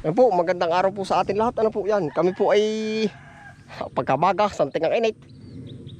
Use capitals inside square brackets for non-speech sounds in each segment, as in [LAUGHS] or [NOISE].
Yan po, magandang araw po sa atin lahat. Ano po yan? Kami po ay pagkabaga, santing ang init.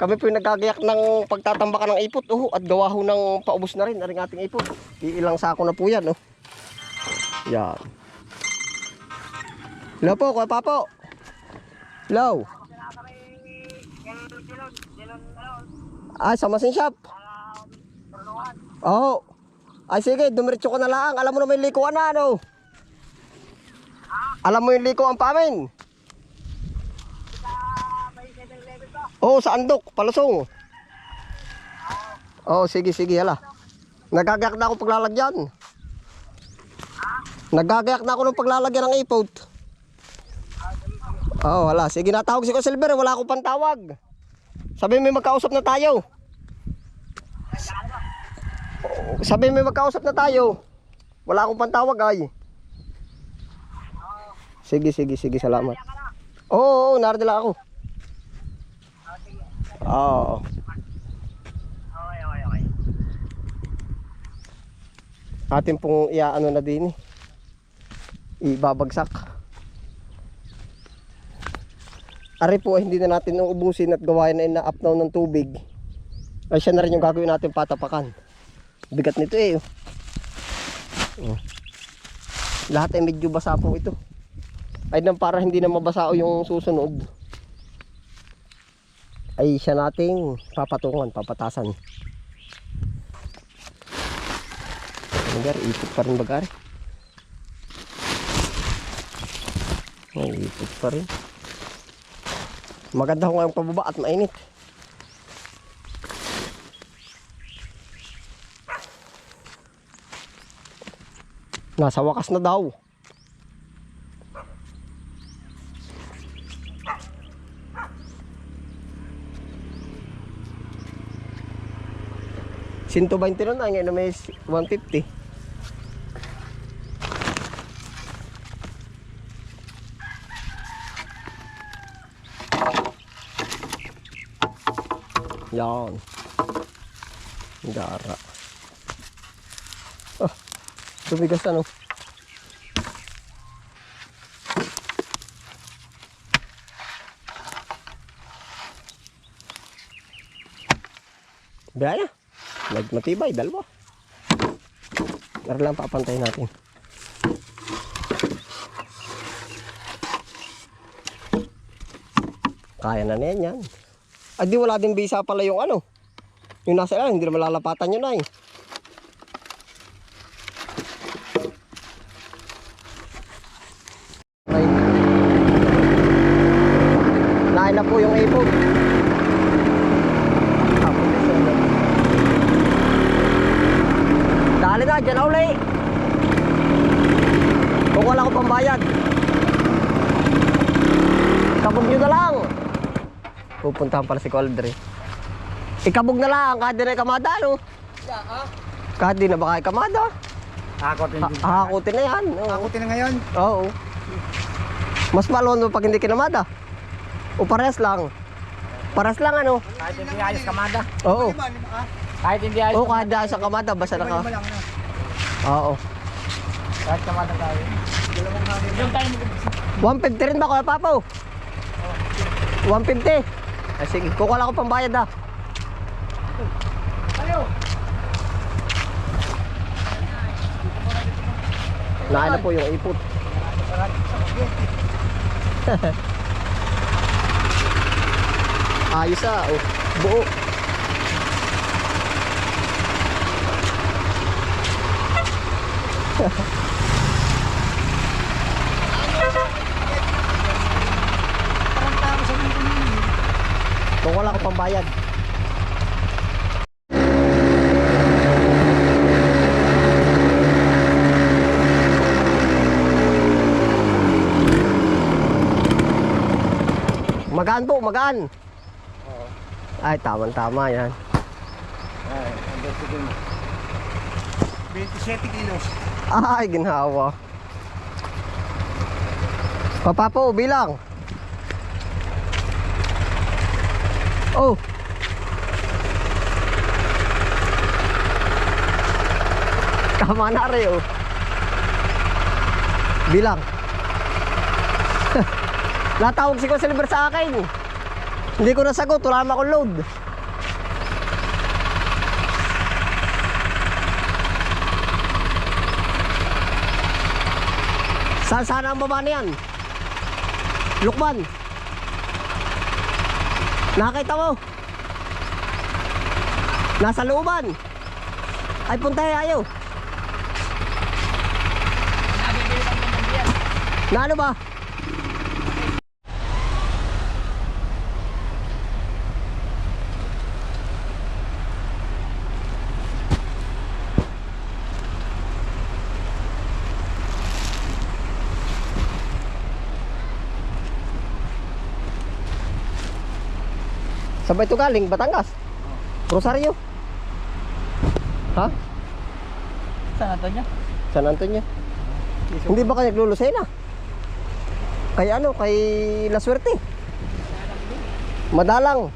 Kami po ay nagagayak ng pagtatambakan ng ipot. Oh, at gawa ho ng paubos na rin ang ating ipot. Iilang sako na po yan. Oh. Yan. Hello po, kuya papo. Hello. Ah, sa masin shop. Oo. Ay sige, dumiretso ka na lang. Alam mo na may likuan na ano. Alam mo yung likuan pa amin. Oo, sa andok, palusong. Oo, sige, sige, hala. Nagagayak na ako paglalagyan. Nagagayak na ako ng paglalagyan ng ipot. Oo, hala. Sige, natawag si Silver. Wala akong pantawag. Sabi may magkausap na tayo. Sabi may magkausap na tayo. Wala akong pantawag ay. Sige, sige, sige. Salamat. Oo, narinig lang ako. Oo. Okay. Atin pong iaano na din eh. Ibabagsak. Ari po hindi na natin nung ubusin at gawain na ina-upnaw ng tubig. Ay siya na rin yung gagawin natin patapakan. Bigat nito eh. oh. Oh. Lahat ay medyo basa po ito. Ay nang para hindi na mabasa o yung susunod. Ay siya nating papatungan, papatasan. Bagar, ipot pa rin bagar. Ay, ipot pa rin. Maganda ko ngayong pababa at mainit. Nasa wakas na daw. Sinto 20 nun ay ngayon na may 150. Yan. Gara. Ah, tumigas ano. Baya. Nagmatibay, dalawa. Pero lang papantayin natin. Kaya na niyan yan. Ay di wala din bisa pala yung ano. Yung nasa ilan, hindi na malalapatan yun ay. Ay. Nain na po yung ipog. Tapos na siya, no? Dali na, dyan na uli. Kung wala ko pambayad. Kabog nyo na lang. Pupuntahan pala si Coldre. Ikabog na lang, kahit di na kamada, no? Kahit di na baka kamada. Hakotin Ha- Hahakutin na yan. Oo. Hakotin na ngayon. Oo. Mas malon mo pag hindi kinamada. O pares lang. Pares lang ano? Kahit hindi ayos kamada. Oo. Kahit hindi ayos. Oo, kahit dahil sa kamada, basta na ka. lang na. Oo. Kahit kamada tayo. Yung tayo 150 rin ba, Kuya Papo? 150. Ah, sige, kukuha ako pambayad ah. Tayo. Naan na po yung ipot. [LAUGHS] Ayos ah, oh. Buo. [LAUGHS] Kung wala ko pambayad. Magaan po, magaan. Ay, tama-tama yan. Ay, andun sige mo. 27 kilos. Ay, ginhawa. Papa po, bilang. Oh. Tama na rin oh. Bilang. [LAUGHS] Natawag si Silver sa akin. Hindi ko nasagot, wala naman akong load. Saan sana ang baba na yan? Lukman. Nakakita mo? Nasa looban. Ay, punta ayaw. Na ano ba? Sabay ito galing, Batangas. Rosario. Ha? Natin niya? San Antonio. Hindi ba kayo naglulusena? Kay ano, kay La Suerte. Madalang.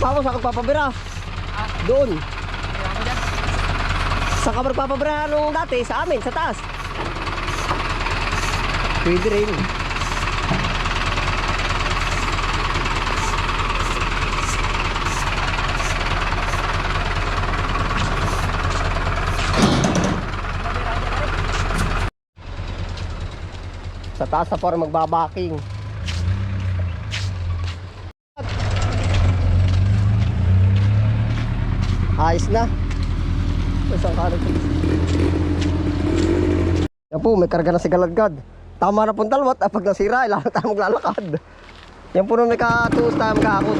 Papa mo, saan ka papabira? Doon. Sa ka magpapabira nung dati, sa amin, sa taas. Pwede rin. Sa taas na para magbabaking. Ayos na. Isang kanan. Yan po, may karga na si Galadgad. Tama na pong dalwat, ah, pag nasira, na tayo maglalakad. Yan po nung may katuos tayo magkakot.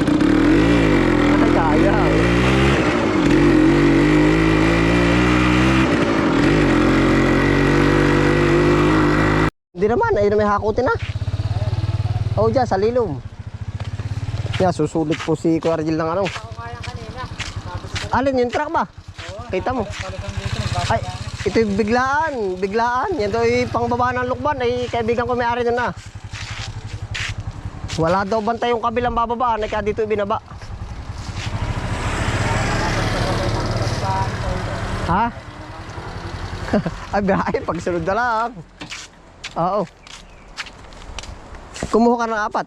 Ay, kaya. Hindi naman, ayun na may hakutin na. Oo, dyan, sa lilom. Yan, susulit po si Kuya Argel ng ano. Alin yung truck ba? Kita mo. Ay, ito biglaan, biglaan. Yan daw yung pangbaba ng lukban. Ay, kaibigan ko may-ari na. Wala daw bantay yung kabilang bababa. Ay, dito binaba. Ha? [LAUGHS] Ay, biyahe. Pagsunod na lang. Oo. Kumuha ka ng apat.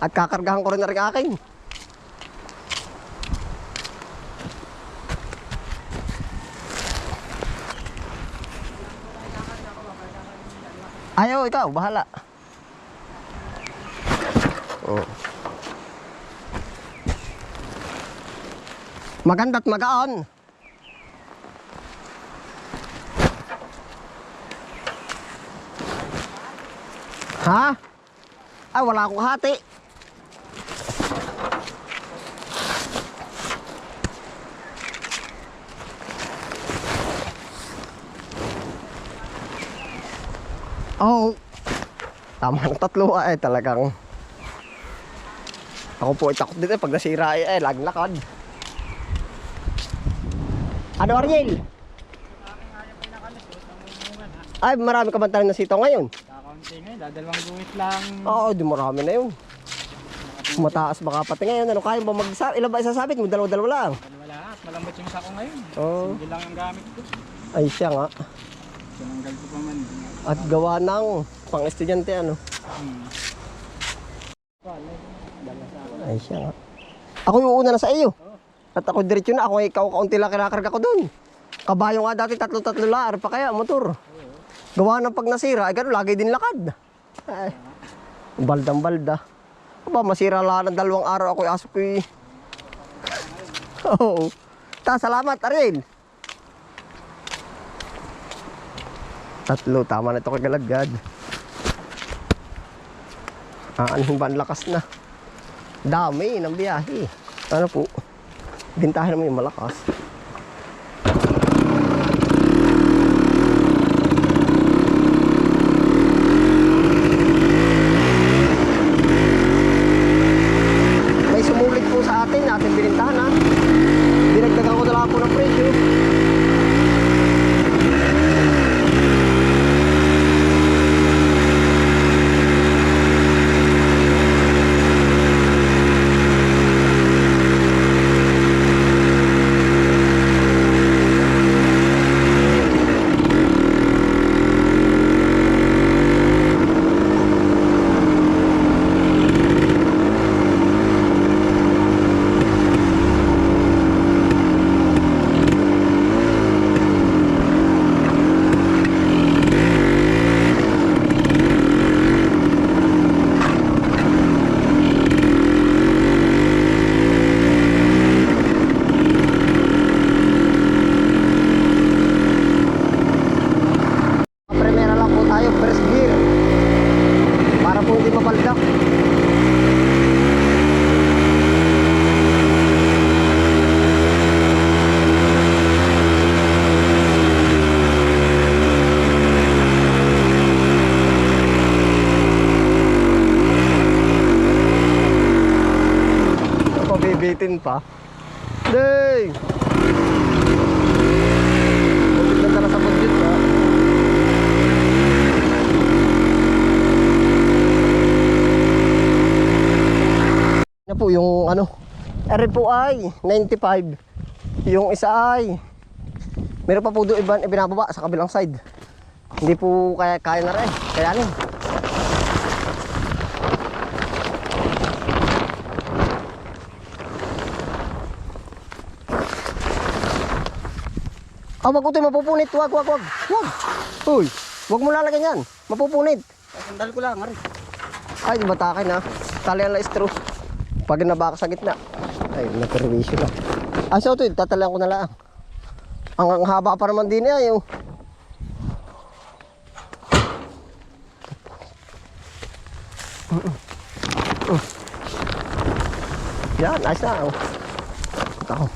At kakargahan ko rin na rin akin. Ayaw, ikaw, bahala. Oh. Maganda't magaan. Ha? Ay, wala akong hati. Oh, tama ng tatlo ay talagang ako po ay takot dito eh, pag nasira ay, ay laging lakad. Ano Ariel? Ay, marami ka ba tayo na sito ngayon? Kakaunti ngayon, dadalawang guhit lang. Oo, di marami na yun. Mataas baka pati ngayon. Ano kaya ba magsabi? Ilan ba isasabit mo? Dalawa-dalawa lang. Wala, at malambot yung sako ngayon. Oo. Hindi lang ang gamit ko. Ay siya nga. Tinanggal ko pa man. At gawa ng pang estudyante ano. Hmm. Ay siya nga. Ako yung una na sa iyo. At ako diretso na. Ako ikaw kaunti lang kinakarga ko doon. Kabayo nga dati tatlo-tatlo laar pa kaya motor. Gawa ng pag nasira, ay gano'n, lagi din lakad. Ay, baldang balda. Aba, masira lang ng dalawang araw ako aso ko eh. [LAUGHS] Oo. Ta, salamat, Ariel. Tatlo, tama na ito kay Galagad. Ah, ba ang lakas na? Dami ng biyahe. Ano po? Bintahan naman yung malakas. May sumulit po sa atin, atin Bibitin pa. Day! Bukit na tala sa budget ha. Na po yung ano, ere po ay 95. Yung isa ay meron pa po doon iba ibinababa sa kabilang side. Hindi po kaya kaya na rin. Kaya ano. Ah, wag ito mapupunit. Wag, wag, wag. Wag. Uy, wag mo lalagyan yan. Mapupunit. Sandal ko lang, Ari. Ay, di batakin ha. Talian na straw. Pag nabaka sa gitna. Ay, naperwisyo na. Ah, so ito, tatalian ko na lang. Ang, ang haba pa naman din niya, yung... Yan, ayos na. Oh. Ako.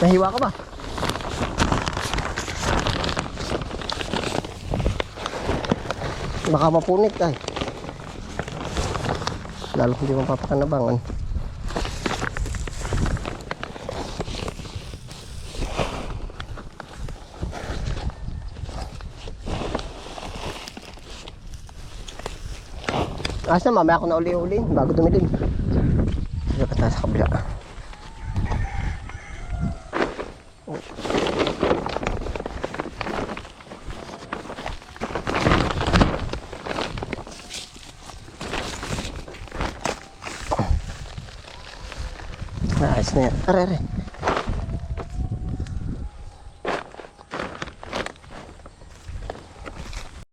Nahiwa ka ba? Baka mapunit ay. Lalo hindi mapapakanabangan. Asa mamaya ako na uli-uli bago dumilim. Sa kabila. Ayos na yan. Are, are.